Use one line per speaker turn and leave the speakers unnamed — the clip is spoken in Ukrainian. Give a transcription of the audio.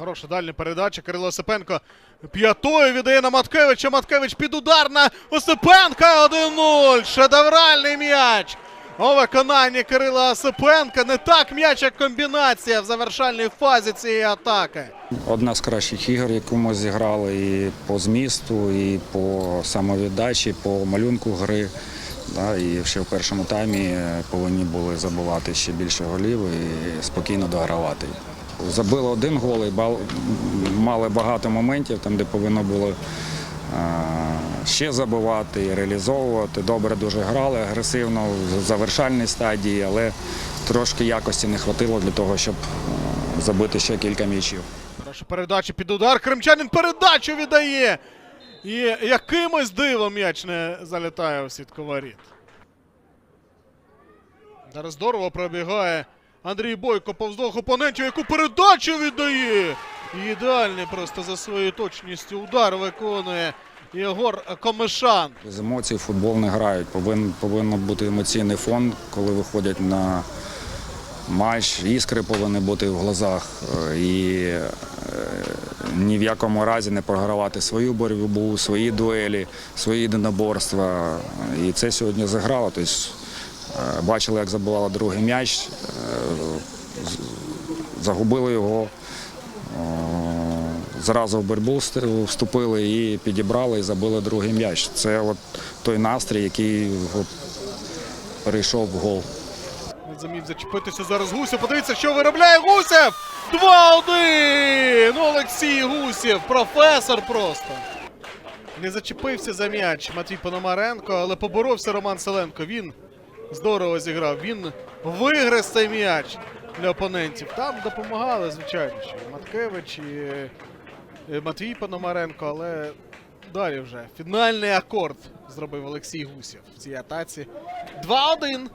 Хороша дальня передача. Кирило Осипенко п'ятою віддає на Маткевича. Маткевич під удар на Осипенка. 1-0. Шедевральний м'яч. У виконанні Кирила Осипенка. Не так м'яч, як комбінація в завершальній фазі цієї атаки.
Одна з кращих ігор, яку ми зіграли і по змісту, і по самовіддачі, по малюнку гри. Да, і ще в першому таймі е, повинні були забивати ще більше голів і спокійно догравати. Забили один гол і мали багато моментів, там, де повинно було е, ще забивати і реалізовувати. Добре дуже грали, агресивно в завершальній стадії, але трошки якості не вистачило для того, щоб е, забити ще кілька м'ячів.
Хороша передача під удар. Кримчанин передачу віддає. І якимось дивом м'яч не залітає у сітку воріт. Зараз здорово пробігає Андрій Бойко повз опонентів, яку передачу віддає. Ідеальний просто за своєю точністю удар виконує Єгор Комишан.
З емоцій футбол не грають. Повинен, повинен бути емоційний фон, коли виходять на матч. Іскри повинні бути в глазах. е, І е, ні в якому разі не програвати свою боротьбу, свої дуелі, свої єдиноборства. І це сьогодні заграло. Тобто, е, бачили, як забивала другий м'яч, загубили його. Е, Зразу в боротьбу вступили і підібрали і забили другий м'яч. Це от той настрій, який от перейшов в гол.
Не замів зачепитися зараз Гусєв. Подивіться, що виробляє Гусєв! 2-1! Олексій Гусєв, професор просто. Не зачепився за м'яч Матвій Пономаренко, але поборовся Роман Селенко. Він здорово зіграв. Він виграв цей м'яч для опонентів. Там допомагали, звичайно, і Маткевич, і е, Матвій Пономаренко, але далі вже фінальний акорд зробив Олексій Гусєв в цій атаці. 2-1.